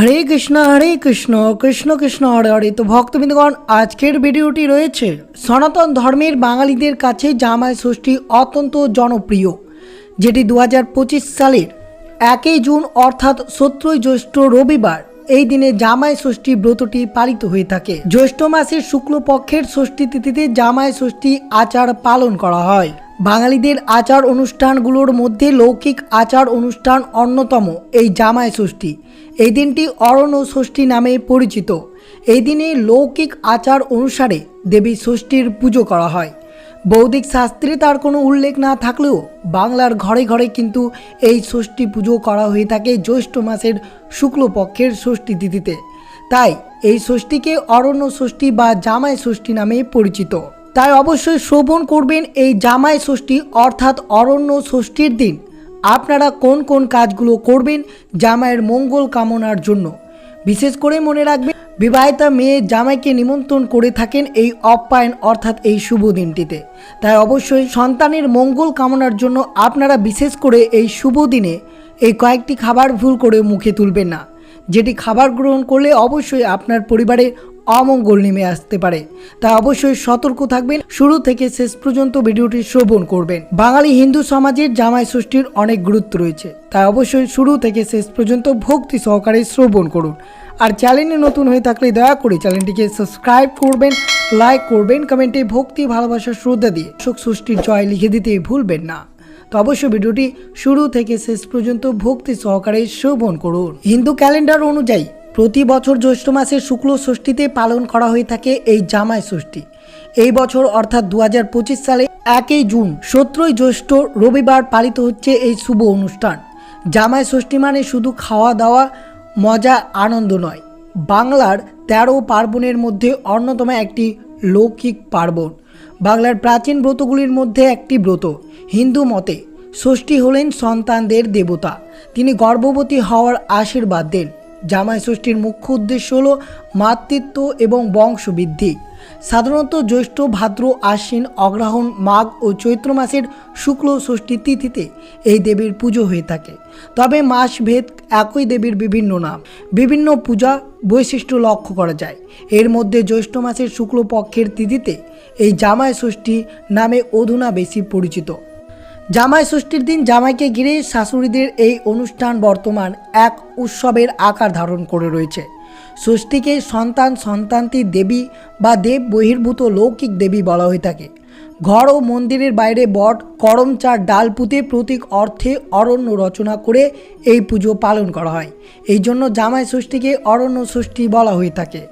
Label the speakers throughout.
Speaker 1: হরে কৃষ্ণ হরে কৃষ্ণ কৃষ্ণ কৃষ্ণ, হরে হরে। তো ভক্তবৃন্দগণ, আজকের ভিডিওটি রয়েছে সনাতন ধর্মের বাঙালিদের কাছে জামাই ষষ্ঠী অত্যন্ত জনপ্রিয়, যেটি দু হাজার পঁচিশ সালের একই জুন, অর্থাৎ সতেরোই জ্যৈষ্ঠ রবিবার। এই দিনে জামাই ষষ্ঠী ব্রতটি পালিত হয়ে থাকে। জ্যৈষ্ঠ মাসের শুক্লপক্ষের ষষ্ঠী তিথিতে জামাই ষষ্ঠী আচার পালন করা হয়। বাঙালিদের আচার অনুষ্ঠানগুলোর মধ্যে লৌকিক আচার অনুষ্ঠান অন্যতম এই জামাই ষষ্ঠী। এই দিনটি অরণ্য ষষ্ঠী নামে পরিচিত। এই দিনে লৌকিক আচার অনুসারে দেবী ষষ্ঠীর পুজো করা হয়। বৌদ্ধিক শাস্ত্রে তার কোনো উল্লেখ না থাকলেও বাংলার ঘরে ঘরে কিন্তু এই ষষ্ঠী পুজো করা হয়ে থাকে জ্যৈষ্ঠ মাসের শুক্লপক্ষের ষষ্ঠী তিথিতে। তাই এই ষষ্ঠীকে অরণ্য ষষ্ঠী বা জামাই ষষ্ঠী নামে পরিচিত। তাই অবশ্যই শ্রবণ করবেন এই জামাই ষষ্ঠী অর্থাৎ অরণ্য ষষ্ঠীর দিন। আপনারা কোন কোন কাজগুলো করবেন জামাইয়ের মঙ্গল কামনার জন্য? বিশেষ করে মনে রাখবেন, বিবাহিতা মেয়ে জামাইকে নিমন্ত্রণ করে থাকেন এই অপ্যায়ন, অর্থাৎ এই শুভ দিনটিতে। তাই অবশ্যই সন্তানের মঙ্গল কামনার জন্য আপনারা বিশেষ করে এই শুভ দিনে এই কয়েকটি খাবার ভুল করে মুখে তুলবেন না। যেটি খাবার গ্রহণ করলে অবশ্যই আপনার পরিবারে অমঙ্গল নেমে আসতে পারে। তা অবশ্যই সতর্ক থাকবেন। শুরু থেকে শেষ পর্যন্ত ভিডিওটি শ্রবণ করবেন। বাঙালি হিন্দু সমাজের জামাই ষষ্ঠীর অনেক গুরুত্ব রয়েছে। তাই অবশ্যই শুরু থেকে শেষ পর্যন্ত ভক্তি সহকারে শ্রবণ করুন। আর চ্যানেলে নতুন হয়ে থাকলে দয়া করে চ্যানেলটিকে সাবস্ক্রাইব করবেন, লাইক করবেন, কমেন্টে ভক্তি ভালোবাসা শ্রদ্ধা দিয়ে শোক ষষ্ঠীর জয় লিখে দিতে ভুলবেন না। তো অবশ্যই ভিডিওটি শুরু থেকে শেষ পর্যন্ত ভক্তি সহকারে শ্রবণ করুন। হিন্দু ক্যালেন্ডার অনুযায়ী প্রতি বছর জ্যৈষ্ঠ মাসের শুক্ল ষষ্ঠীতে পালন করা হয়ে থাকে এই জামাই ষষ্ঠী। এই বছর অর্থাৎ দু হাজার পঁচিশ সালে একই জুন সতেরোই জ্যৈষ্ঠ রবিবার পালিত হচ্ছে এই শুভ অনুষ্ঠান। জামাই ষষ্ঠী মানে শুধু খাওয়া দাওয়া, মজা, আনন্দ নয়। বাংলার তেরো পার্বণের মধ্যে অন্যতম একটি লৌকিক পার্বণ। বাংলার প্রাচীন ব্রতগুলির মধ্যে একটি ব্রত। হিন্দু মতে ষষ্ঠী হলেন সন্তানদের দেবতা। তিনি গর্ভবতী হওয়ার আশীর্বাদ দেন। জামাই ষষ্ঠীর মুখ্য উদ্দেশ্য হল মাতৃত্ব এবং বংশবৃদ্ধি। সাধারণত জ্যৈষ্ঠ, ভাদ্র, আশ্বিন অগ্রহণ মাঘ ও চৈত্র মাসের শুক্ল ষষ্ঠী তিথিতে এই দেবীর পুজো হয়ে থাকে। তবে মাসভেদ একই দেবীর বিভিন্ন নাম। বিভিন্ন পূজা বৈশিষ্ট্য লক্ষ্য করা যায়। এর মধ্যে জ্যৈষ্ঠ মাসের শুক্লপক্ষের তিথিতে এই জামাই ষষ্ঠী নামে অধুনা বেশি পরিচিত। জামাই ষষ্ঠীর দিন জামাইকে ঘিরে শাশুড়িদের এই অনুষ্ঠান বর্তমান এক উৎসবের আকার ধারণ করে রয়েছে। ষষ্ঠীকে সন্তান সন্তান্তির দেবী বা দেব বহির্ভূত লৌকিক দেবী বলা হয়ে থাকে। ঘর ও মন্দিরের বাইরে বট করমচার ডাল পুঁতে প্রতীক অর্থে অরণ্য রচনা করে এই পুজো পালন করা হয়। এই জন্য জামাই ষষ্ঠীকে অরণ্য ষষ্ঠী বলা হয়ে থাকে।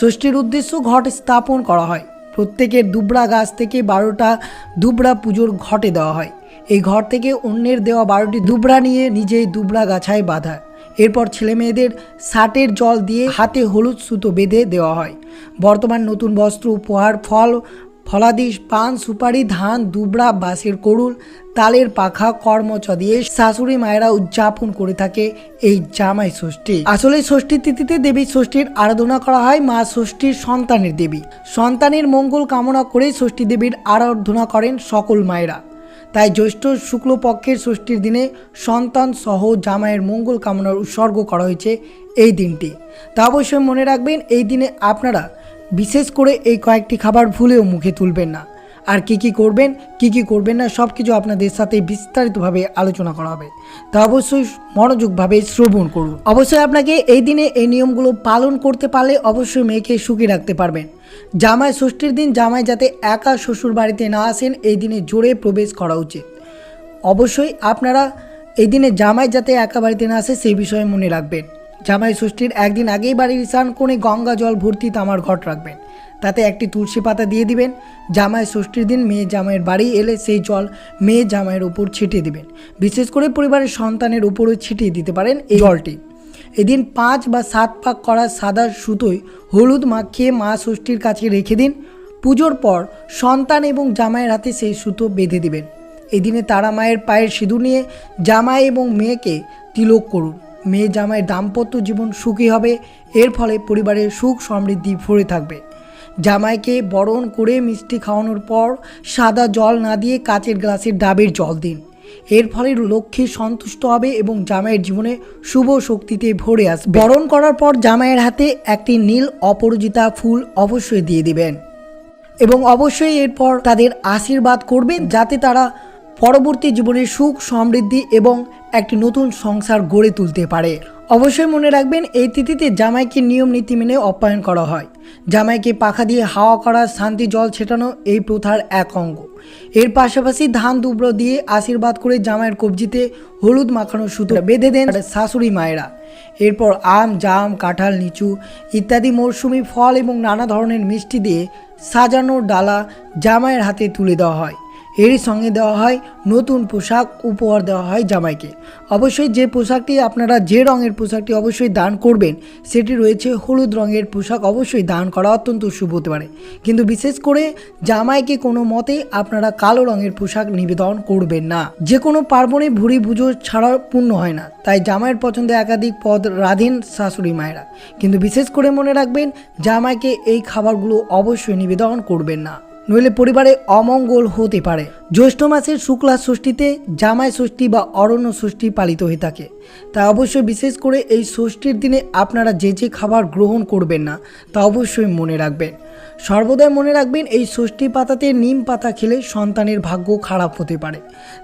Speaker 1: ষষ্ঠীর উদ্দেশ্য ঘট স্থাপন করা হয়। প্রত্যেকের দুবড়া গাছ থেকে বারোটা দুবড়া পুজোর ঘটে দেওয়া হয়। এই ঘর থেকে অন্যের দেওয়া বারোটি দুবড়া নিয়ে নিজেই দুবড়া গাছায় বাঁধা। এরপর ছেলে মেয়েদের ষাটের জল দিয়ে হাতে হলুদ সুতো বেঁধে দেওয়া হয়। বর্তমান নতুন বস্ত্র, উপহার, ফল ফলাদিশ পান, সুপারি, ধান, দুবড়া, বাঁশের করুল তালের পাখা, কর্মচ দিয়ে শাশুড়ি মায়েরা উদযাপন করে থাকে এই জামাই ষষ্ঠী। আসলে ষষ্ঠী তিথিতে দেবী ষষ্ঠীর আরাধনা করা হয় মা ষষ্ঠীর সন্তানের দেবী। সন্তানের মঙ্গল কামনা করে ষষ্ঠী দেবীর আরাধনা করেন সকল মায়েরা। তাই জ্যৈষ্ঠ শুক্লপক্ষের ষষ্ঠীর দিনে সন্তান সহ জামাইয়ের মঙ্গল কামনার উৎসর্গ করা হয়েছে এই দিনটি। তা অবশ্যই মনে রাখবেন, এই দিনে আপনারা বিশেষ করে এই কয়েকটি খাবার ভুলেও মুখে তুলবেন না। আর কি কি করবেন, কি কি করবেন না সব কিছু আপনাদের সাথে বিস্তারিতভাবে আলোচনা করা হবে। তা অবশ্যই মনোযোগভাবে শ্রবণ করুন। অবশ্যই আপনাকে এই দিনে এই নিয়মগুলো পালন করতে পারলে অবশ্যই মেয়েকে সুখী রাখতে পারবেন। জামাই ষষ্ঠীর দিন জামাই যাতে একা শ্বশুর বাড়িতে না আসেন, এই দিনে জোরে প্রবেশ করা উচিত। অবশ্যই আপনারা এই দিনে জামাই যাতে একা বাড়িতে না আসে, সেই বিষয়ে মনে রাখবেন। জামাই ষষ্ঠীর একদিন আগেই বাড়ির ঈশান কোণে গঙ্গা জল ভর্তি তামার ঘট রাখবেন। তাতে একটি তুলসী পাতা দিয়ে দিবেন। জামাই ষষ্ঠীর দিন মেয়ে জামাইয়ের বাড়ি এলে সেই জল মেয়ে জামাইয়ের উপর ছিটিয়ে দিবেন। বিশেষ করে পরিবারের সন্তানের উপরও ছিটিয়ে দিতে পারেন এই জলটি। এদিন পাঁচ বা সাত পাক করা সাদা সুতোয় হলুদ মাখিয়ে মা ষষ্ঠীর কাছে রেখে দিন। পুজোর পর সন্তান এবং জামাইয়ের হাতে সেই সুতো বেঁধে দিবেন। এদিনে তারা মায়ের পায়ের সিঁদুর নিয়ে জামাই এবং মেয়েকে তিলক করুন। মেয়ে জামাইয়ের দাম্পত্য জীবন সুখী হবে, এর ফলে পরিবারের সুখ সমৃদ্ধি ভরে থাকবে। জামাইকে বরণ করে মিষ্টি খাওয়ানোর পর সাদা জল না দিয়ে কাচের গ্লাসের ডাবের জল দিন। এর ফলে লক্ষ্মী সন্তুষ্ট হবে এবং জামাইয়ের জীবনে শুভ শক্তিতে ভরে আসবে। বরণ করার পর জামাইয়ের হাতে একটি নীল অপরাজিতা ফুল অবশ্যই দিয়ে দিবেন। এবং অবশ্যই এরপর তাদের আশীর্বাদ করবেন যাতে তারা পরবর্তী জীবনে সুখ, সমৃদ্ধি এবং একটি নতুন সংসার গড়ে তুলতে পারে। অবশ্যই মনে রাখবেন, এই তিথিতে জামাইকে নিয়ম নীতি মেনে অপ্যায়ন করা হয়। জামাইকে পাখা দিয়ে হাওয়া করা, শান্তি জল ছেটানো, এই প্রথার এক অঙ্গ। এর পাশাপাশি ধান দুব্র দিয়ে আশীর্বাদ করে জামাইয়ের কবজিতে হলুদ মাখানো সুতো বেঁধে দেন শাশুড়ি মায়েরা। এরপর আম, জাম, কাঁঠাল, লিচু ইত্যাদি মরশুমি ফল এবং নানা ধরনের মিষ্টি দিয়ে সাজানো ডালা জামাইয়ের হাতে তুলে দেওয়া হয়। এরই সঙ্গে দেওয়া হয় নতুন পোশাক উপহার দেওয়া হয় জামাইকে। অবশ্যই যে পোশাকটি আপনারা, যে রঙের পোশাকটি অবশ্যই দান করবেন, সেটি রয়েছে হলুদ রঙের পোশাক অবশ্যই দান করা অত্যন্ত শুভ হতে পারে। কিন্তু বিশেষ করে জামাইকে কোনো মতেই আপনারা কালো রঙের পোশাক নিবেদন করবেন না। যে কোনো পার্বণে ভুড়ি পুজো ছাড়া পূর্ণ হয় না। তাই জামাইয়ের পছন্দে একাধিক পদ রাধেন শাশুড়ি মায়েরা। কিন্তু বিশেষ করে মনে রাখবেন, জামাইকে এই খাবারগুলো অবশ্যই নিবেদন করবেন না। নইলে পরিবারে অমঙ্গল হতে পারে। জ্যৈষ্ঠ মাসের শুক্লা ষষ্ঠীতে জামাই ষষ্ঠী বা অরণ্য ষষ্ঠী পালিত হয়ে থাকে। তাই অবশ্যই বিশেষ করে এই ষষ্ঠীর দিনে আপনারা যে যে খাবার গ্রহণ করবেন না, তা অবশ্যই মনে রাখবেন। সর্বদাই মনে রাখবেন এই ষষ্ঠী পাতাতে নিম পাতা খেলে সন্তানের ভাগ্য খারাপ হতে পারে।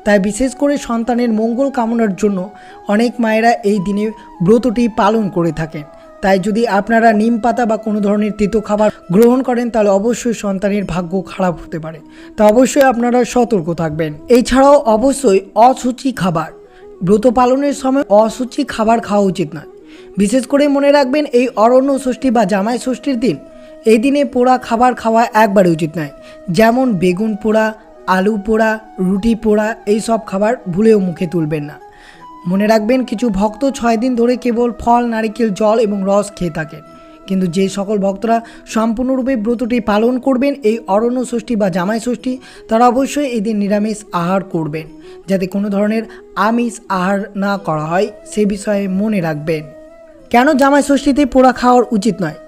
Speaker 1: তাই বিশেষ করে সন্তানের মঙ্গল কামনার জন্য অনেক মায়েরা এই দিনে ব্রতটি পালন করে থাকেন। তাই যদি আপনারা নিম পাতা বা কোনো ধরনের তেতো খাবার গ্রহণ করেন, তাহলে অবশ্যই সন্তানের ভাগ্য খারাপ হতে পারে। তা অবশ্যই আপনারা সতর্ক থাকবেন। এছাড়াও অবশ্যই অসুচি খাবার। ব্রত পালনের সময় অসুচি খাবার খাওয়া উচিত নয়। বিশেষ করে মনে রাখবেন, এই অরণ্য ষষ্ঠী বা জামাই ষষ্ঠীর দিন, এই দিনে পোড়া খাবার খাওয়া একবারে উচিত নয়। যেমন বেগুন পোড়া, আলু পোড়া, রুটি পোড়া, এই সব খাবার ভুলেও মুখে তুলবেন না। মনে রাখবেন, কিছু ভক্ত ছয় দিন ধরে কেবল ফল, নারিকেল, জল এবং রস খেয়ে থাকেন কিন্তু যে সকল ভক্তরা সম্পূর্ণরূপে ব্রতটি পালন করবেন, এই অরণ্য ষষ্ঠী বা জামাই ষষ্ঠী, তারা অবশ্যই এই দিন নিরামিষ আহার করবেন, যাতে কোনো ধরনের আমিষ আহার না করা হয়, সে বিষয়ে মনে রাখবেন। কেন জামাই ষষ্ঠীতে পোড়া খাওয়ার উচিত নয়?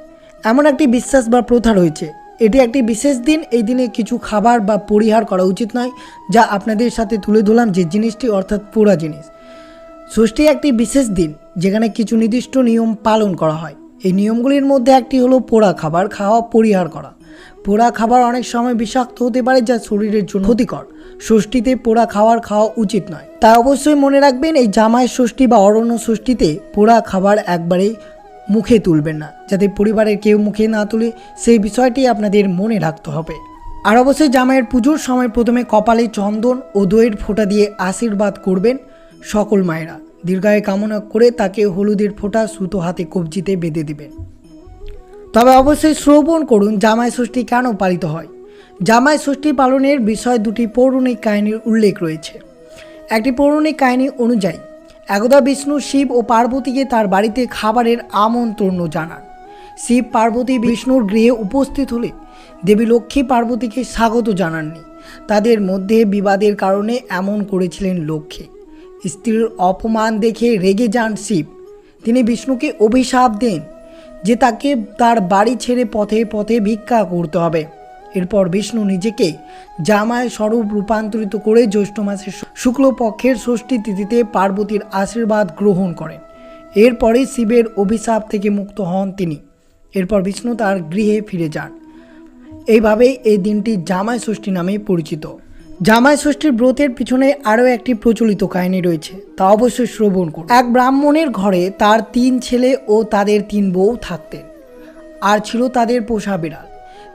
Speaker 1: এমন একটি বিশ্বাস বা প্রথা রয়েছে। এটি একটি বিশেষ দিন, এই দিনে কিছু খাবার বা পরিহার করা উচিত নয়, যা আপনাদের সাথে তুলে ধরলাম যে জিনিসটি অর্থাৎ পোড়া জিনিস। ষষ্ঠী একটি বিশেষ দিন, যেখানে কিছু নির্দিষ্ট নিয়ম পালন করা হয়। এই নিয়মগুলির মধ্যে একটি হলো পোড়া খাবার খাওয়া, পরিহার করা। পোড়া খাবার অনেক সময় বিষাক্ত হতে পারে যা শরীরের জন্য ক্ষতিকর। ষষ্ঠীতে পোড়া খাবার খাওয়া উচিত নয়। তাই অবশ্যই মনে রাখবেন, এই জামাই ষষ্ঠী বা অরণ্য ষষ্ঠীতে পোড়া খাবার একবারেই মুখে তুলবেন না, যাতে পরিবারের কেউ মুখে না তুলে সেই বিষয়টি আপনাদের মনে রাখতে হবে। আর অবশ্যই জামাইয়ের পুজোর সময় প্রথমে কপালে চন্দন ও দইয়ের ফোঁটা দিয়ে আশীর্বাদ করবেন। সকল মায়েরা। দীর্ঘায় কামনা করে তাকে হলুদের ফোঁটা সুতো হাতে কবজিতে বেঁধে দেবেন তবে অবশ্যই শ্রবণ করুন, জামাই ষষ্ঠী কেন পালিত হয়? জামাই ষষ্ঠী পালনের বিষয় দুটি পৌরাণিক কাহিনীর উল্লেখ রয়েছে। একটি পৌরাণিক কাহিনী অনুযায়ী, একদা বিষ্ণু শিব ও পার্বতীকে তার বাড়িতে খাবারের আমন্ত্রণ জানান। শিব পার্বতী বিষ্ণুর গৃহে উপস্থিত হলে দেবী লক্ষ্মী পার্বতীকে স্বাগত জানাননি। তাদের মধ্যে বিবাদের কারণে এমন করেছিলেন লক্ষ্মী। স্ত্রীর অপমান দেখে রেগে যান শিব। তিনি বিষ্ণুকে অভিশাপ দেন যে তাকে তার বাড়ি ছেড়ে পথে পথে ভিক্ষা করতে হবে। এরপর বিষ্ণু নিজেকে জামায় স্বরূপ রূপান্তরিত করে জ্যৈষ্ঠ মাসের শুক্লপক্ষের ষষ্ঠী তিথিতে পার্বতীর আশীর্বাদ গ্রহণ করেন। এরপরে শিবের অভিশাপ থেকে মুক্ত হন তিনি। এরপর বিষ্ণু তার গৃহে ফিরে যান। এইভাবেই এই দিনটি জামাই ষষ্ঠী নামে পরিচিত। জামাই ষষ্ঠীর ব্রতের পিছনে আরও একটি প্রচলিত কাহিনী রয়েছে, তা অবশ্যই শ্রবণ করুন। এক ব্রাহ্মণের ঘরে তার তিন ছেলে ও তাদের তিন বউ থাকতেন, আর ছিল তাদের পোষা বিড়াল।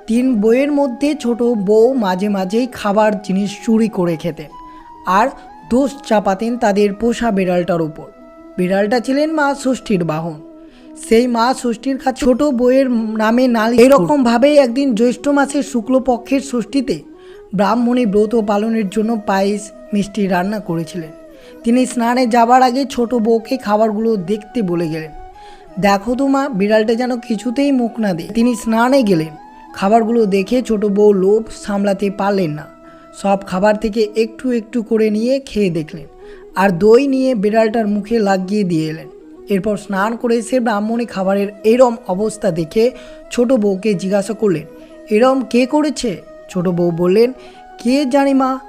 Speaker 1: তিন বইয়ের মধ্যে ছোট বউ মাঝে মাঝেই খাবার জিনিস চুরি করে খেতেন, আর দোষ চাপাতেন তাদের পোষা বিড়ালটার উপর। বিড়ালটা ছিলেন মা ষষ্ঠীর বাহন। সেই মা ষষ্ঠীর কাছে ছোট বইয়ের নামে নাল এরকমভাবেই একদিন জ্যৈষ্ঠ মাসের শুক্লপক্ষের ষষ্ঠীতে ব্রাহ্মণী ব্রত পালনের জন্য পায়েস, মিষ্টি রান্না করেছিলেন। তিনি স্নানে যাবার আগে ছোট বউকে খাবারগুলো দেখতে বলে গেলেন। দেখো তো মা, বিড়ালটা যেন কিছুতেই মুখ না দেয়। তিনি স্নানে গেলেন। খাবারগুলো দেখে ছোট বউ লোভ সামলাতে পারলেন না। সব খাবার থেকে একটু একটু করে নিয়ে খেয়ে দেখলেন আর দই নিয়ে বিড়ালটার মুখে লাগিয়ে দিয়ে এলেন। এরপর স্নান করে সে ব্রাহ্মণী খাবারের এরম অবস্থা দেখে ছোট বউকে জিজ্ঞাসা করলেন, এরম কে করেছে? ছোট বউ বললেন, কে জানি মা,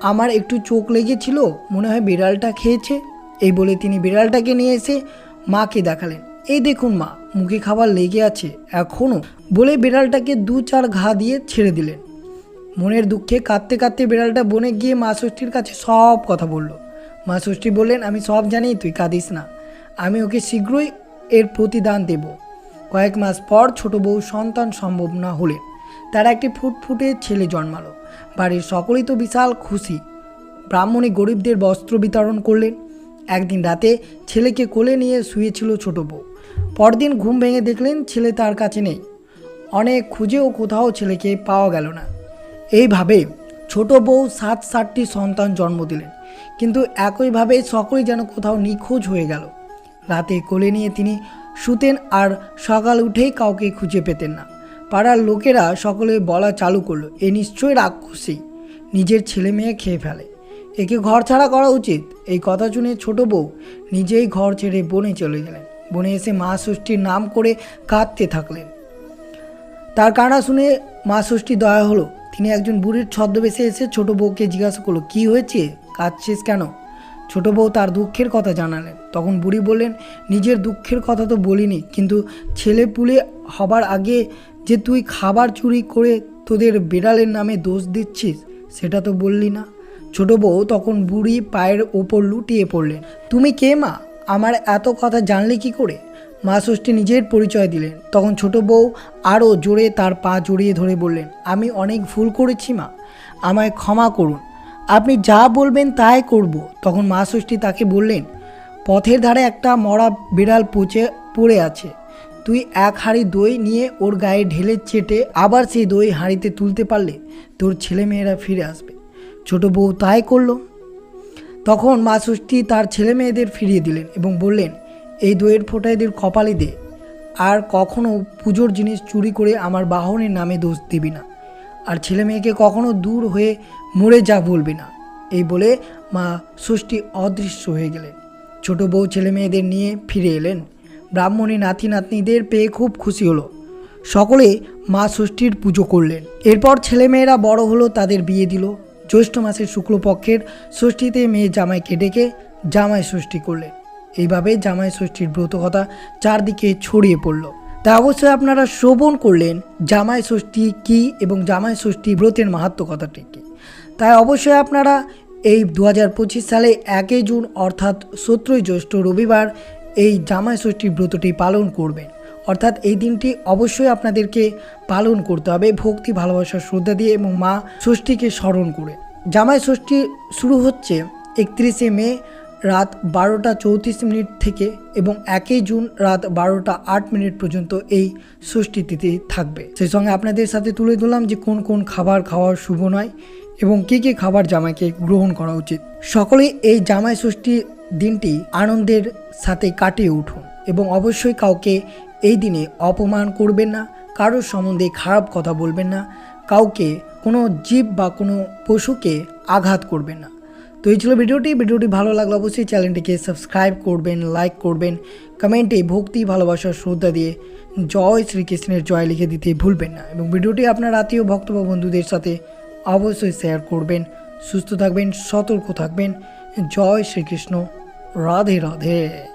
Speaker 1: আমার একটু চোখ লেগেছিল, মনে হয় বিড়ালটা খেয়েছে। এই বলে তিনি বিড়ালটাকে নিয়ে এসে মাকে দেখালেন। এই দেখুন মা, মুখে খাবার লেগে আছে এখনও বলে বিড়ালটাকে দু চার ঘা দিয়ে ছেড়ে দিলেন। মনের দুঃখে কাঁদতে কাঁদতে বিড়ালটা বনে গিয়ে মা ষষ্ঠীর কাছে সব কথা বলল। মা ষষ্ঠী বললেন, আমি সব জানি, তুই কাঁদিস না। আমি ওকে শীঘ্রই এর প্রতিদান দেব। কয়েক মাস পর ছোট বউ সন্তান সম্ভব না হলেন। তার একটি ফুটফুটে ছেলে জন্মালো। বাড়ির সকলেই তো বিশাল খুশি। ব্রাহ্মণী গরিবদের বস্ত্র বিতরণ করলেন। একদিন রাতে ছেলেকে কোলে নিয়ে শুয়েছিল ছোট বউ। পরদিন ঘুম ভেঙে দেখলেন ছেলে তার কাছে নেই। অনেক খুঁজেও কোথাও ছেলেকে পাওয়া গেল না। এইভাবে ছোট বউ সাত সাতটি সন্তান জন্ম দিলেন। কিন্তু একইভাবে সকলেই যেন কোথাও নিখোঁজ হয়ে গেল। রাতে কোলে নিয়ে তিনি শুতেন আর সকাল উঠেই কাউকে খুঁজে পেতেন না। পাড়ার লোকেরা সকলে বলা চালু করল, এ নিশ্চয়ই রাক্ষসী। নিজের ছেলে মেয়ে খেয়ে ফেলে। একে ঘর ছাড়া করা উচিত। এই কথা শুনে ছোট বউ নিজেই ঘর ছেড়ে বনে চলে গেলেন। বনে এসে মা ষষ্ঠীর নাম করে কাঁদতে থাকলেন। তার কান্না শুনে মা ষষ্ঠী দয়া হলো। তিনি একজন বুড়ির ছদ্মবেশে এসে ছোট বউকে জিজ্ঞাসা করল, কী হয়েছে? কাঁদছিস কেন? ছোট বউ তার দুঃখের কথা জানালেন। তখন বুড়ি বললেন, নিজের দুঃখের কথা তো বলিনি, কিন্তু ছেলে পুলে হবার আগে যে তুই খাবার চুরি করে তোদের বিড়ালের নামে দোষ দিচ্ছিস, সেটা তো বললি না। ছোট বউ তখন বুড়ি পায়ের ওপর লুটিয়ে পড়লেন। তুমি কে মা? আমার এত কথা জানলে কি করে? মা ষষ্ঠী নিজের পরিচয় দিলেন। তখন ছোট বউ আরও জোরে তার পা জড়িয়ে ধরে বললেন, আমি অনেক ভুল করেছি মা। আমায় ক্ষমা করুন। আপনি যা বলবেন তাই করব। তখন মা ষষ্ঠী তাকে বললেন, পথের ধারে একটা মরা বিড়াল পচে, পড়ে আছে। তুই এক হাঁড়ি দই নিয়ে ওর গায়ে ঢেলে চেটে আবার সেই দই হাঁড়িতে তুলতে পারলে তোর ছেলেমেয়েরা ফিরে আসবে। ছোট বউ তাই করল। তখন মা ষষ্ঠী তার ছেলে মেয়েদের ফিরিয়ে দিলেন এবং বললেন, এই দইয়ের ফোঁটা এদের কপালে দে। আর কখনো পুজোর জিনিস চুরি করে আমার বাহনের নামে দোষ দিবি না। আর ছেলে মেয়েকে কখনো দূর হয়ে মরে যা বলবি না। এই বলে মা ষষ্ঠী অদৃশ্য হয়ে গেলেন। ছোট বউ ছেলে মেয়েদের নিয়ে ফিরে এলেন। ব্রাহ্মণী নাতি নাতনিদের পেয়ে খুব খুশি হলো। সকলে মা ষষ্ঠীর পুজো করলেন। এরপর ছেলেমেয়েরা বড় হলো, তাদের বিয়ে দিল। জ্যৈষ্ঠ মাসের শুক্লপক্ষের ষষ্ঠীতে মেয়ে জামাইকে ডেকে জামাই ষষ্ঠী করলেন। এইভাবে জামাই ষষ্ঠীর ব্রত কথা চারদিকে ছড়িয়ে পড়ল। তা অবশ্যই আপনারা শ্রবণ করলেন, জামাই ষষ্ঠী কী এবং জামাই ষষ্ঠী ব্রতের মাহাত্ম কথাটি কী। তাই অবশ্যই আপনারা এই দু হাজার পঁচিশ সালে একই জুন অর্থাৎ সতেরোই জ্যৈষ্ঠ রবিবার এই জামাই ষষ্ঠীর ব্রতটি পালন করবেন। অর্থাৎ এই দিনটি অবশ্যই আপনাদেরকে পালন করতে হবে, ভক্তি, ভালোবাসা, শ্রদ্ধা দিয়ে এবং মা ষষ্ঠীকে স্মরণ করে। জামাই ষষ্ঠী শুরু হচ্ছে একত্রিশে মে রাত বারোটা চৌত্রিশ মিনিট থেকে এবং একই জুন রাত বারোটা আট মিনিট পর্যন্ত এই ষষ্ঠী তিথি থাকবে। সেই সঙ্গে আপনাদের সাথে তুলে ধরলাম যে কোন কোন খাবার খাওয়ার শুভ নয় এবং কী কী খাবার জামাইকে গ্রহণ করা উচিত। সকলেই এই জামাই ষষ্ঠী দিনটি আনন্দের সাথে কাটিয়ে উঠুন এবং অবশ্যই কাউকে এই দিনে অপমান করবেন না, কারোর সম্বন্ধে খারাপ কথা বলবেন না, কাউকে কোনো জীব বা কোনো পশুকে আঘাত করবেন না। তো এই ছিল ভিডিওটি ভিডিওটি ভালো লাগলে অবশ্যই চ্যানেলটিকে সাবস্ক্রাইব করবেন, লাইক করবেন, কমেন্টে ভক্তি, ভালোবাসা, শ্রদ্ধা দিয়ে জয় শ্রীকৃষ্ণের জয় লিখে দিতে ভুলবেন না এবং ভিডিওটি আপনার আত্মীয়, ভক্ত বা বন্ধুদের সাথে অবশ্যই শেয়ার করবেন। সুস্থ থাকবেন, সতর্ক থাকবেন। জয় শ্রীকৃষ্ণ। রাধে রাধে।